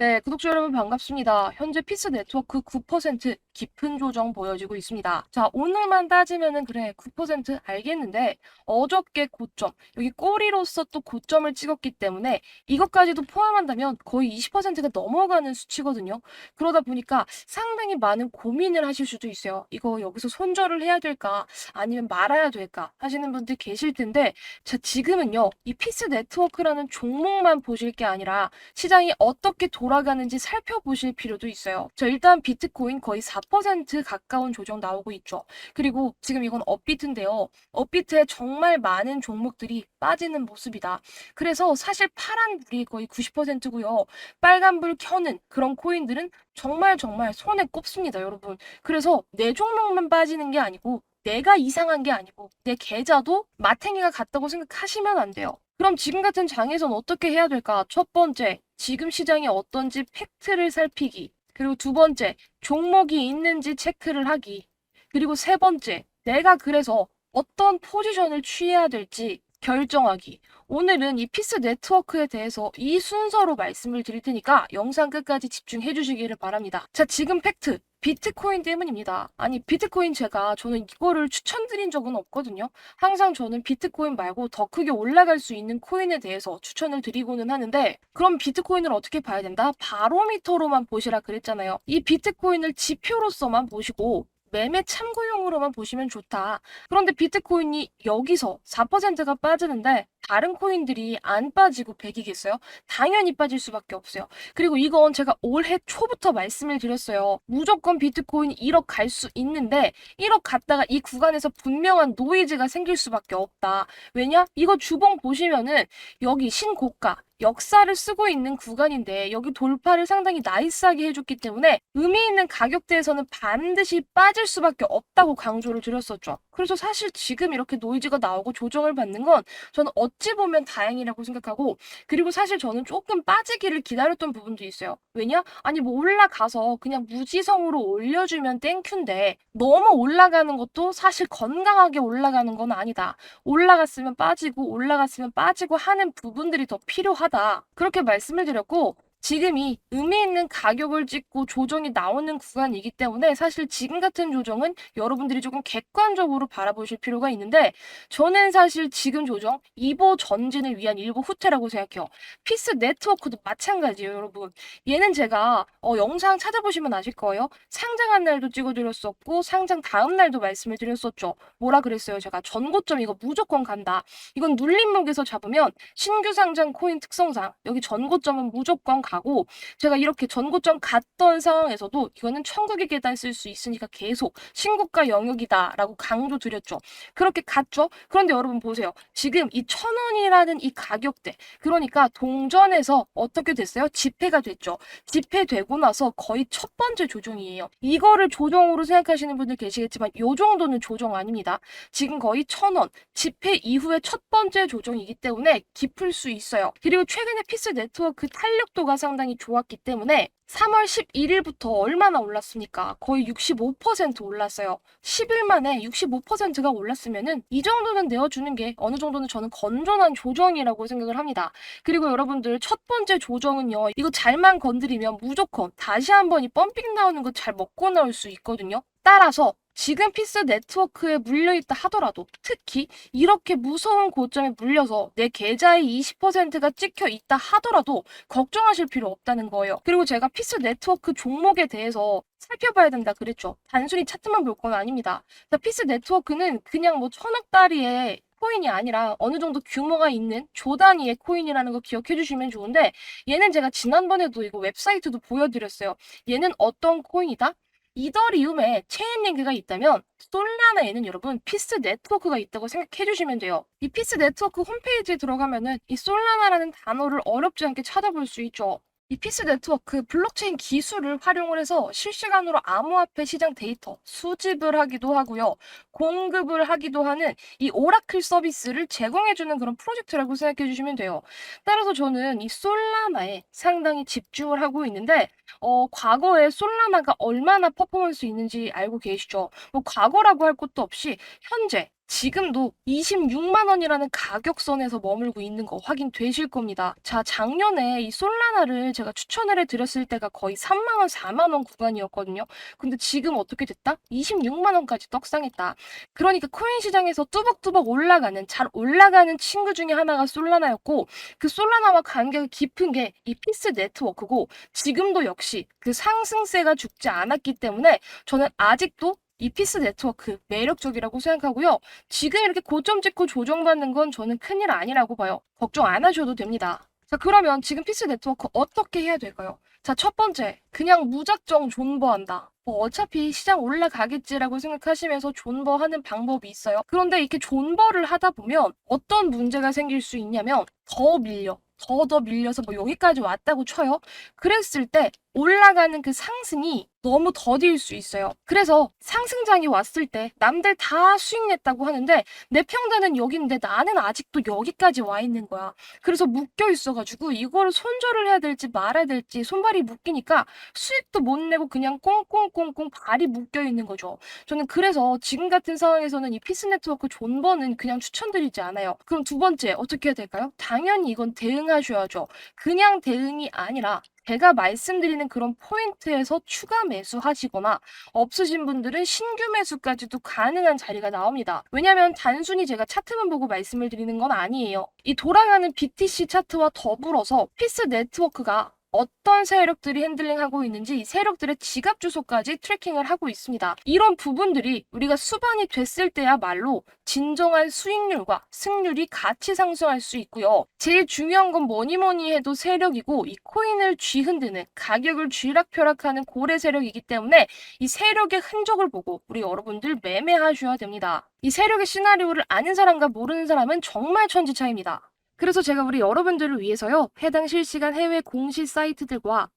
네, 구독자 여러분 반갑습니다. 현재 피스 네트워크 9% 깊은 조정 보여지고 있습니다. 자, 오늘만 따지면은 그래, 9% 알겠는데, 어저께 고점, 여기 꼬리로서 또 고점을 찍었기 때문에 이것까지도 포함한다면 거의 20%가 넘어가는 수치거든요. 그러다 보니까 상당히 많은 고민을 하실 수도 있어요. 이거 여기서 손절을 해야 될까? 아니면 말아야 될까? 하시는 분들 계실 텐데, 자, 지금은요, 이 피스 네트워크라는 종목만 보실 게 아니라 시장이 어떻게 돌아가는지 살펴보실 필요도 있어요. 자, 일단 비트코인 거의 4% 가까운 조정 나오고 있죠. 그리고 지금 이건 업비트인데요. 업비트에 정말 많은 종목들이 빠지는 모습이다. 그래서 사실 파란 불이 거의 90%고요. 빨간 불 켜는 그런 코인들은 정말 정말 손에 꼽습니다, 여러분. 그래서 내 종목만 빠지는 게 아니고 내가 이상한 게 아니고 내 계좌도 마탱이가 같다고 생각하시면 안 돼요. 그럼 지금 같은 장에선 어떻게 해야 될까? 첫 번째, 지금 시장이 어떤지 팩트를 살피기. 그리고 두 번째, 종목이 있는지 체크를 하기. 그리고 세 번째, 내가 그래서 어떤 포지션을 취해야 될지 결정하기. 오늘은 이 피스 네트워크에 대해서 이 순서로 말씀을 드릴 테니까 영상 끝까지 집중해 주시기를 바랍니다. 자, 지금 팩트. 비트코인 때문입니다. 아니, 비트코인 제가 저는 이거를 추천드린 적은 없거든요. 항상 저는 비트코인 말고 더 크게 올라갈 수 있는 코인에 대해서 추천을 드리고는 하는데, 그럼 비트코인을 어떻게 봐야 된다? 바로미터로만 보시라 그랬잖아요. 이 비트코인을 지표로서만 보시고, 매매 참고용으로만 보시면 좋다. 그런데 비트코인이 여기서 4%가 빠지는데 다른 코인들이 안 빠지고 100이겠어요? 당연히 빠질 수밖에 없어요. 그리고 이건 제가 올해 초부터 말씀을 드렸어요. 무조건 비트코인 1억 갈 수 있는데 1억 갔다가 이 구간에서 분명한 노이즈가 생길 수밖에 없다. 왜냐? 이거 주봉 보시면은 여기 신고가 역사를 쓰고 있는 구간인데 여기 돌파를 상당히 나이스하게 해줬기 때문에 의미 있는 가격대에서는 반드시 빠질 수밖에 없다고 강조를 드렸었죠. 그래서 사실 지금 이렇게 노이즈가 나오고 조정을 받는 건 저는 어찌 보면 다행이라고 생각하고 그리고 사실 저는 조금 빠지기를 기다렸던 부분도 있어요. 왜냐? 아니 뭐 올라가서 그냥 무지성으로 올려주면 땡큐인데 너무 올라가는 것도 사실 건강하게 올라가는 건 아니다. 올라갔으면 빠지고 올라갔으면 빠지고 하는 부분들이 더 필요하다. 그렇게 말씀을 드렸고 지금이 의미 있는 가격을 찍고 조정이 나오는 구간이기 때문에 사실 지금 같은 조정은 여러분들이 조금 객관적으로 바라보실 필요가 있는데 저는 사실 지금 조정 2보 전진을 위한 일보 후퇴라고 생각해요. 피스 네트워크도 마찬가지예요, 여러분. 얘는 제가 어, 영상 찾아보시면 아실 거예요. 상장한 날도 찍어드렸었고 상장 다음 날도 말씀을 드렸었죠. 뭐라 그랬어요? 제가 전고점 이거 무조건 간다. 이건 눌림목에서 잡으면 신규 상장 코인 특성상 여기 전고점은 무조건 가고 제가 이렇게 전고점 갔던 상황에서도 이거는 천국의 계단 쓸 수 있으니까 계속 신고가 영역이다라고 강조 드렸죠. 그렇게 갔죠. 그런데 여러분 보세요. 지금 이 천 원이라는 이 가격대 그러니까 동전에서 어떻게 됐어요? 집회가 됐죠. 집회되고 나서 거의 첫 번째 조정이에요. 이거를 조정으로 생각하시는 분들 계시겠지만 요 정도는 조정 아닙니다. 지금 거의 천 원 집회 이후에 첫 번째 조정이기 때문에 깊을 수 있어요. 그리고 최근에 피스 네트워크 탄력도가 상당히 좋았기 때문에 3월 11일부터 얼마나 올랐습니까? 거의 65% 올랐어요. 10일 만에 65%가 올랐으면은 이 정도는 내어주는 게 어느 정도는 저는 건전한 조정이라고 생각을 합니다. 그리고 여러분들 첫 번째 조정은요. 이거 잘만 건드리면 무조건 다시 한번 이 펌핑 나오는 거 잘 먹고 나올 수 있거든요. 따라서 지금 피스 네트워크에 물려있다 하더라도 특히 이렇게 무서운 고점에 물려서 내 계좌의 20%가 찍혀 있다 하더라도 걱정하실 필요 없다는 거예요. 그리고 제가 피스 네트워크 종목에 대해서 살펴봐야 된다 그랬죠. 단순히 차트만 볼 건 아닙니다. 자, 피스 네트워크는 그냥 뭐 천억 달러의 코인이 아니라 어느 정도 규모가 있는 조 단위의 코인이라는 거 기억해 주시면 좋은데 얘는 제가 지난번에도 이거 웹사이트도 보여드렸어요. 얘는 어떤 코인이다? 이더리움에 체인 링크가 있다면 솔라나에는 여러분 피스 네트워크가 있다고 생각해 주시면 돼요. 이 피스 네트워크 홈페이지에 들어가면은 이 솔라나라는 단어를 어렵지 않게 찾아볼 수 있죠. 이 피스 네트워크 블록체인 기술을 활용을 해서 실시간으로 암호화폐 시장 데이터 수집을 하기도 하고요. 공급을 하기도 하는 이 오라클 서비스를 제공해주는 그런 프로젝트라고 생각해 주시면 돼요. 따라서 저는 이 솔라나에 상당히 집중을 하고 있는데 어, 과거에 솔라나가 얼마나 퍼포먼스 있는지 알고 계시죠? 뭐 과거라고 할 것도 없이 현재 지금도 26만 원이라는 가격선에서 머물고 있는 거 확인되실 겁니다. 자, 작년에 이 솔라나를 제가 추천을 해드렸을 때가 거의 3만 원, 4만 원 구간이었거든요. 근데 지금 어떻게 됐다? 26만 원까지 떡상했다. 그러니까 코인 시장에서 뚜벅뚜벅 올라가는, 잘 올라가는 친구 중에 하나가 솔라나였고, 그 솔라나와 관계가 깊은 게 이 피스 네트워크고, 지금도 역시 그 상승세가 죽지 않았기 때문에 저는 아직도 이 피스 네트워크 매력적이라고 생각하고요. 지금 이렇게 고점 찍고 조정받는 건 저는 큰일 아니라고 봐요. 걱정 안 하셔도 됩니다. 자, 그러면 지금 피스 네트워크 어떻게 해야 될까요? 자, 첫 번째, 그냥 무작정 존버한다. 뭐 어차피 시장 올라가겠지라고 생각하시면서 존버하는 방법이 있어요. 그런데 이렇게 존버를 하다 보면 어떤 문제가 생길 수 있냐면 더 밀려. 더더 밀려서 뭐 여기까지 왔다고 쳐요. 그랬을 때 올라가는 그 상승이 너무 더딜 수 있어요. 그래서 상승장이 왔을 때 남들 다 수익 냈다고 하는데 내 평단은 여기인데 나는 아직도 여기까지 와 있는 거야. 그래서 묶여 있어가지고 이거를 손절을 해야 될지 말아야 될지 손발이 묶이니까 수익도 못 내고 그냥 꽁꽁꽁꽁 발이 묶여 있는 거죠. 저는 그래서 지금 같은 상황에서는 이 피스 네트워크 존버는 그냥 추천드리지 않아요. 그럼 두 번째 어떻게 해야 될까요? 당연히 이건 대응하셔야죠. 그냥 대응이 아니라 제가 말씀드리는 그런 포인트에서 추가 매수하시거나 없으신 분들은 신규 매수까지도 가능한 자리가 나옵니다. 왜냐하면 단순히 제가 차트만 보고 말씀을 드리는 건 아니에요. 이 돌아가는 BTC 차트와 더불어서 피스 네트워크가 어떤 세력들이 핸들링하고 있는지 이 세력들의 지갑 주소까지 트래킹을 하고 있습니다. 이런 부분들이 우리가 수반이 됐을 때야말로 진정한 수익률과 승률이 같이 상승할 수 있고요. 제일 중요한 건 뭐니 뭐니 해도 세력이고 이 코인을 쥐흔드는 가격을 쥐락펴락하는 고래 세력이기 때문에 이 세력의 흔적을 보고 우리 여러분들 매매하셔야 됩니다. 이 세력의 시나리오를 아는 사람과 모르는 사람은 정말 천지 차이입니다. 그래서 제가 우리 여러분들을 위해서요, 해당 실시간 해외 공시 사이트들과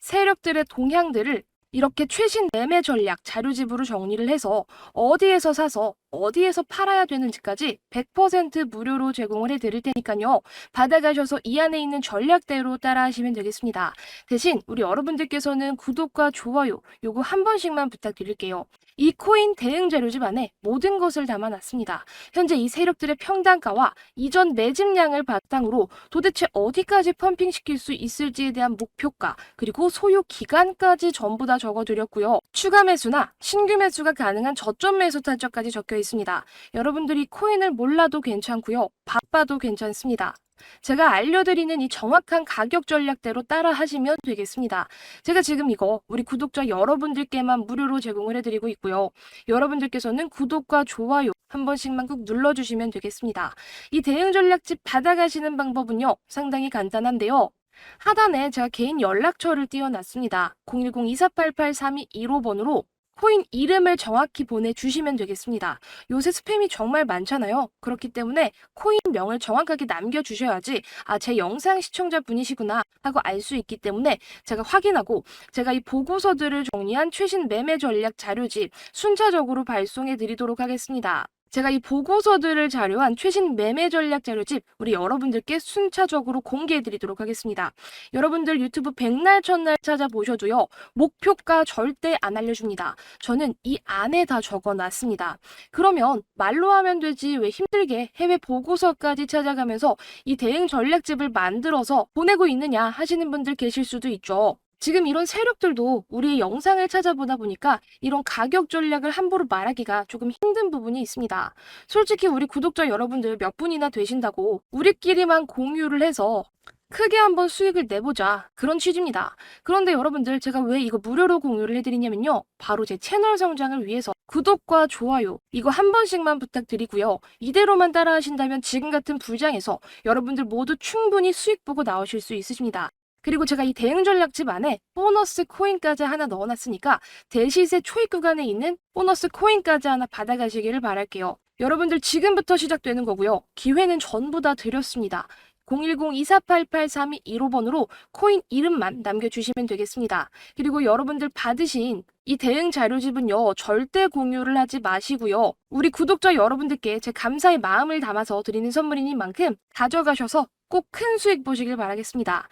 세력들의 동향들을 이렇게 최신 매매 전략 자료집으로 정리를 해서 어디에서 사서 어디에서 팔아야 되는지까지 100% 무료로 제공을 해드릴 테니까요. 받아가셔서 이 안에 있는 전략대로 따라하시면 되겠습니다. 대신 우리 여러분들께서는 구독과 좋아요 요거 한 번씩만 부탁드릴게요. 이 코인 대응 자료집 안에 모든 것을 담아놨습니다. 현재 이 세력들의 평단가와 이전 매집량을 바탕으로 도대체 어디까지 펌핑시킬 수 있을지에 대한 목표가 그리고 소요 기간까지 전부 다 적어드렸고요. 추가 매수나 신규 매수가 가능한 저점 매수 타점까지 적혀 있습니다. 여러분들이 코인을 몰라도 괜찮고요. 바빠도 괜찮습니다. 제가 알려드리는 이 정확한 가격 전략대로 따라 하시면 되겠습니다. 제가 지금 이거 우리 구독자 여러분들께만 무료로 제공을 해드리고 있고요. 여러분들께서는 구독과 좋아요 한 번씩만 꾹 눌러주시면 되겠습니다. 이 대응 전략집 받아가시는 방법은요. 상당히 간단한데요. 하단에 제가 개인 연락처를 띄워놨습니다. 010-2488-3215번으로 코인 이름을 정확히 보내주시면 되겠습니다. 요새 스팸이 정말 많잖아요. 그렇기 때문에 코인명을 정확하게 남겨주셔야지 아, 제 영상 시청자분이시구나 하고 알 수 있기 때문에 제가 확인하고 제가 이 보고서들을 정리한 최신 매매 전략 자료집 순차적으로 발송해 드리도록 하겠습니다. 제가 이 보고서들을 자료한 최신 매매 전략 자료집 우리 여러분들께 순차적으로 공개해 드리도록 하겠습니다. 여러분들 유튜브 백날 첫날 찾아보셔도요. 목표가 절대 안 알려줍니다. 저는 이 안에 다 적어 놨습니다. 그러면 말로 하면 되지 왜 힘들게 해외 보고서까지 찾아가면서 이 대응 전략집을 만들어서 보내고 있느냐 하시는 분들 계실 수도 있죠. 지금 이런 세력들도 우리의 영상을 찾아보다 보니까 이런 가격 전략을 함부로 말하기가 조금 힘든 부분이 있습니다. 솔직히 우리 구독자 여러분들 몇 분이나 되신다고 우리끼리만 공유를 해서 크게 한번 수익을 내보자. 그런 취지입니다. 그런데 여러분들 제가 왜 이거 무료로 공유를 해드리냐면요. 바로 제 채널 성장을 위해서 구독과 좋아요 이거 한 번씩만 부탁드리고요. 이대로만 따라 하신다면 지금 같은 불장에서 여러분들 모두 충분히 수익 보고 나오실 수 있으십니다. 그리고 제가 이 대응 전략집 안에 보너스 코인까지 하나 넣어놨으니까 대시세 초입 구간에 있는 보너스 코인까지 하나 받아가시기를 바랄게요. 여러분들 지금부터 시작되는 거고요. 기회는 전부 다 드렸습니다. 010-2488-3215번으로 코인 이름만 남겨주시면 되겠습니다. 그리고 여러분들 받으신 이 대응 자료집은요, 절대 공유를 하지 마시고요. 우리 구독자 여러분들께 제 감사의 마음을 담아서 드리는 선물이니만큼 가져가셔서 꼭 큰 수익 보시길 바라겠습니다.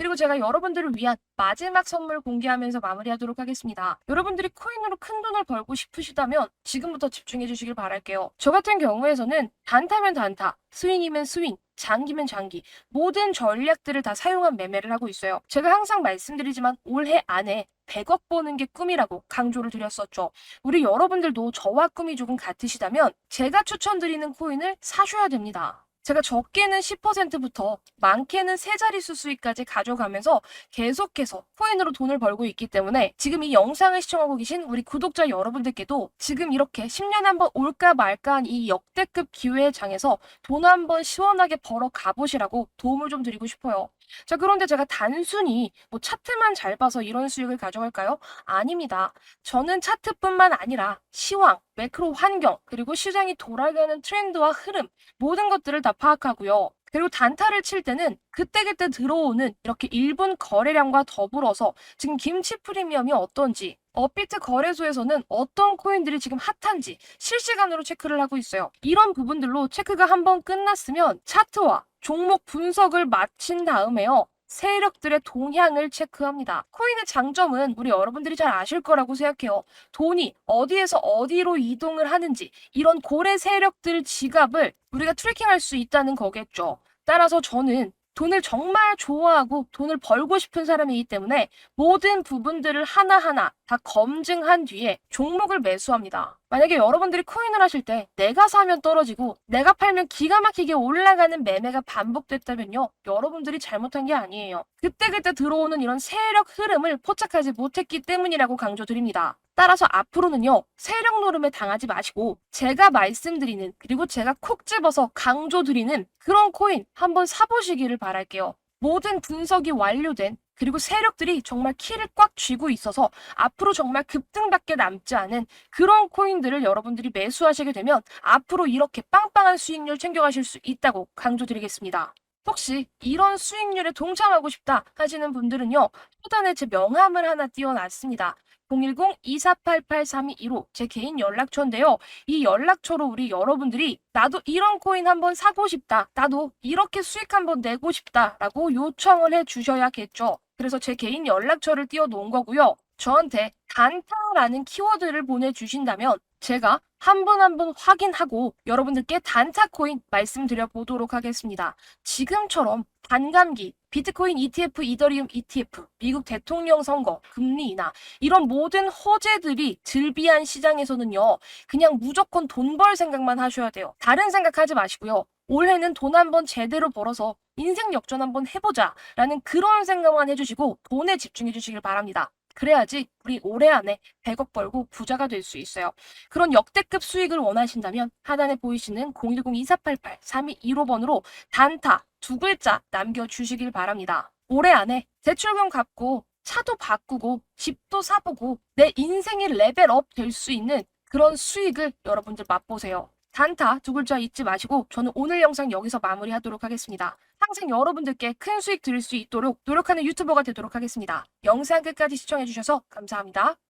그리고 제가 여러분들을 위한 마지막 선물 공개하면서 마무리하도록 하겠습니다. 여러분들이 코인으로 큰 돈을 벌고 싶으시다면 지금부터 집중해 주시길 바랄게요. 저 같은 경우에서는 단타면 단타, 스윙이면 스윙, 장기면 장기 모든 전략들을 다 사용한 매매를 하고 있어요. 제가 항상 말씀드리지만 올해 안에 100억 버는 게 꿈이라고 강조를 드렸었죠. 우리 여러분들도 저와 꿈이 조금 같으시다면 제가 추천드리는 코인을 사셔야 됩니다. 제가 적게는 10%부터 많게는 세 자릿수 수익까지 가져가면서 계속해서 코인으로 돈을 벌고 있기 때문에 지금 이 영상을 시청하고 계신 우리 구독자 여러분들께도 지금 이렇게 10년에 한번 올까 말까 한 이 역대급 기회의 장에서 돈 한 번 시원하게 벌어 가보시라고 도움을 좀 드리고 싶어요. 자, 그런데 제가 단순히 뭐 차트만 잘 봐서 이런 수익을 가져갈까요? 아닙니다. 저는 차트뿐만 아니라 시황, 매크로 환경, 그리고 시장이 돌아가는 트렌드와 흐름, 모든 것들을 다 파악하고요. 그리고 단타를 칠 때는 그때그때 들어오는 이렇게 1분 거래량과 더불어서 지금 김치 프리미엄이 어떤지, 업비트 거래소에서는 어떤 코인들이 지금 핫한지 실시간으로 체크를 하고 있어요. 이런 부분들로 체크가 한번 끝났으면 차트와 종목 분석을 마친 다음에요. 세력들의 동향을 체크합니다. 코인의 장점은 우리 여러분들이 잘 아실 거라고 생각해요. 돈이 어디에서 어디로 이동을 하는지 이런 고래 세력들 지갑을 우리가 트래킹할 수 있다는 거겠죠. 따라서 저는 돈을 정말 좋아하고 돈을 벌고 싶은 사람이기 때문에 모든 부분들을 하나하나 다 검증한 뒤에 종목을 매수합니다. 만약에 여러분들이 코인을 하실 때 내가 사면 떨어지고 내가 팔면 기가 막히게 올라가는 매매가 반복됐다면요. 여러분들이 잘못한 게 아니에요. 그때그때 들어오는 이런 세력 흐름을 포착하지 못했기 때문이라고 강조드립니다. 따라서 앞으로는요, 세력 노름에 당하지 마시고, 제가 말씀드리는, 그리고 제가 콕 집어서 강조드리는 그런 코인 한번 사보시기를 바랄게요. 모든 분석이 완료된, 그리고 세력들이 정말 키를 꽉 쥐고 있어서 앞으로 정말 급등밖에 남지 않은 그런 코인들을 여러분들이 매수하시게 되면 앞으로 이렇게 빵빵한 수익률 챙겨가실 수 있다고 강조드리겠습니다. 혹시 이런 수익률에 동참하고 싶다 하시는 분들은요, 초단에 제 명함을 하나 띄워놨습니다. 010-2488-3215 제 개인 연락처인데요. 이 연락처로 우리 여러분들이 나도 이런 코인 한번 사고 싶다. 나도 이렇게 수익 한번 내고 싶다 라고 요청을 해 주셔야겠죠. 그래서 제 개인 연락처를 띄워 놓은 거고요. 저한테 단타라는 키워드를 보내주신다면 제가 한분한분 확인하고 여러분들께 단타 코인 말씀드려 보도록 하겠습니다. 지금처럼 반감기, 비트코인 ETF, 이더리움 ETF, 미국 대통령 선거, 금리 인하 이런 모든 호재들이 즐비한 시장에서는요. 그냥 무조건 돈 벌 생각만 하셔야 돼요. 다른 생각하지 마시고요. 올해는 돈 한번 제대로 벌어서 인생 역전 한번 해보자 라는 그런 생각만 해주시고 돈에 집중해 주시길 바랍니다. 그래야지 우리 올해 안에 100억 벌고 부자가 될 수 있어요. 그런 역대급 수익을 원하신다면 하단에 보이시는 010-2488-3215번으로 단타 두 글자 남겨주시길 바랍니다. 올해 안에 대출금 갚고 차도 바꾸고 집도 사보고 내 인생이 레벨업 될 수 있는 그런 수익을 여러분들 맛보세요. 단타 두 글자 잊지 마시고 저는 오늘 영상 여기서 마무리하도록 하겠습니다. 항상 여러분들께 큰 수익 드릴 수 있도록 노력하는 유튜버가 되도록 하겠습니다. 영상 끝까지 시청해주셔서 감사합니다.